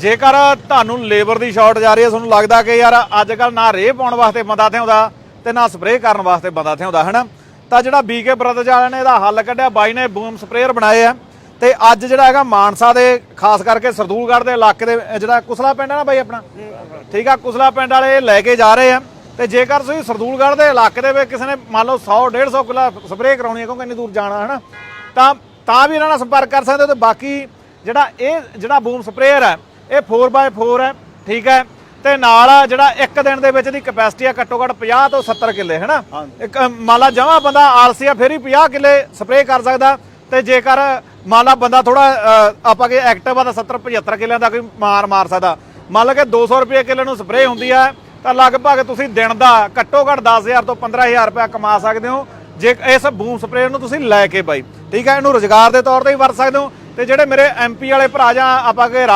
ਜੇਕਰ ਤੁਹਾਨੂੰ ਲੇਬਰ ਦੀ ਸ਼ਾਰਟ ਜਾ ਰਹੀ ਹੈ, ਤੁਹਾਨੂੰ ਲੱਗਦਾ ਕਿ ਯਾਰ ਅੱਜ ਕੱਲ ਨਾ ਰੇਹ ਪਾਉਣ ਵਾਸਤੇ ਬੰਦਾ ਥਿਆਉਂਦਾ ਤੇ ਨਾ ਸਪਰੇਅ ਕਰਨ ਵਾਸਤੇ ਬੰਦਾ ਥਿਆਉਂਦਾ ਹਨਾ? ਤਾਂ ਜਿਹੜਾ ਬੀਕੇ ਬ੍ਰਦਰਜ਼ ਵਾਲਿਆਂ ਨੇ ਇਹਦਾ ਹੱਲ ਕੱਢਿਆ, ਬਾਈ ਨੇ ਬੂਮ ਸਪਰੇਅਰ ਬਣਾਏ ਆ ਤੇ ਅੱਜ ਜਿਹੜਾ ਹੈਗਾ ਮਾਨਸਾ ਦੇ, ਖਾਸ ਕਰਕੇ ਸਰਦੂਲਗੜ੍ਹ ਦੇ ਇਲਾਕੇ ਦੇ ਜਿਹੜਾ ਕੁਸਲਾ ਪਿੰਡ ਹੈ ਨਾ ਬਾਈ ਆਪਣਾ? ਠੀਕ ਆ, ਕੁਸਲਾ ਪਿੰਡ ਵਾਲੇ ਇਹ ਲੈ ਕੇ ਜਾ ਰਹੇ ਆ ਤੇ ਜੇਕਰ ਤੁਸੀਂ ਸਰਦੂਲਗੜ੍ਹ ਦੇ ਇਲਾਕੇ ਦੇ ਵਿੱਚ ਕਿਸੇ ਨੇ ਮੰਨ ਲਓ 100 150 ਕਿਲਾ ਸਪਰੇਅ ਕਰਾਉਣੀ ਹੈ, ਕਿਉਂਕਿ ਇੰਨੀ ਦੂਰ ਜਾਣਾ, ਹਨਾ? ਤਾਂ ਤਾਂ ਵੀ ਇਹਨਾਂ ਨਾਲ ਸੰਪਰਕ ਕਰ ਸਕਦੇ ਹੋ ਤੇ ਬਾਕੀ ਜਿਹੜਾ ਇਹ, ਜਿਹੜਾ ਬੂਮ ਸਪਰੇਅਰ ਹੈ ਇਹ 4x4 ਹੈ ਠੀਕ ਹੈ? ਤੇ ਨਾਲ ਜਿਹੜਾ ਇੱਕ ਦਿਨ ਦੇ ਵਿੱਚ ਦੀ ਕਪੈਸਿਟੀ ਆ ਘੱਟੋ ਘੱਟ 50 ਤੋਂ 70 ਕਿੱਲੇ ਹੈਨਾ? ਇੱਕ ਮੰਨ ਲਾ ਜਮਾ ਬੰਦਾ ਆਲਸੀ ਆ ਫਿਰ ਹੀ 50 ਕਿੱਲੇ ਸਪਰੇਅ ਕਰ ਸਕਦਾ। ਤੇ ਜੇਕਰ ਮੰਨ ਲਾ ਬੰਦਾ ਥੋੜਾ ਆਪਾਂ ਕਿ ਐਕਟਿਵ ਆ ਤਾਂ 70 75 ਕਿੱਲਿਆਂ ਦਾ ਕੋਈ ਮਾਰ ਮਾਰ ਸਕਦਾ। ਮੰਨ ਲਾ ਕਿ 200 ਰੁਪਏ ਕਿੱਲੇ ਨੂੰ ਸਪਰੇਅ ਹੁੰਦੀ ਹੈ ਤਾਂ ਲਗਭਗ ਤੁਸੀਂ ਦਿਨ ਦਾ ਘੱਟੋ ਘੱਟ 10000 ਤੋਂ 15000 ਰੁਪਏ ਕਮਾ ਸਕਦੇ ਹੋ। ਜੇ ਇਸ ਬੂਮ ਸਪਰੇਅਰ ਨੂੰ ਤੁਸੀਂ ਲੈ ਕੇ ਬਾਈ ਠੀਕ ਹੈ? ਇਹਨੂੰ ਰੋਜ਼ਗਾਰ ਦੇ ਤੌਰ ਤੇ ਵੀ ਵਰਤ ਸਕਦੇ ਹੋ। ਤੇ ਜਿਹੜੇ ਮੇਰੇ ਐਮਪੀ ਵਾਲੇ ਭਰਾ ਜਾਂ ਆਪਾਂ ਕਿ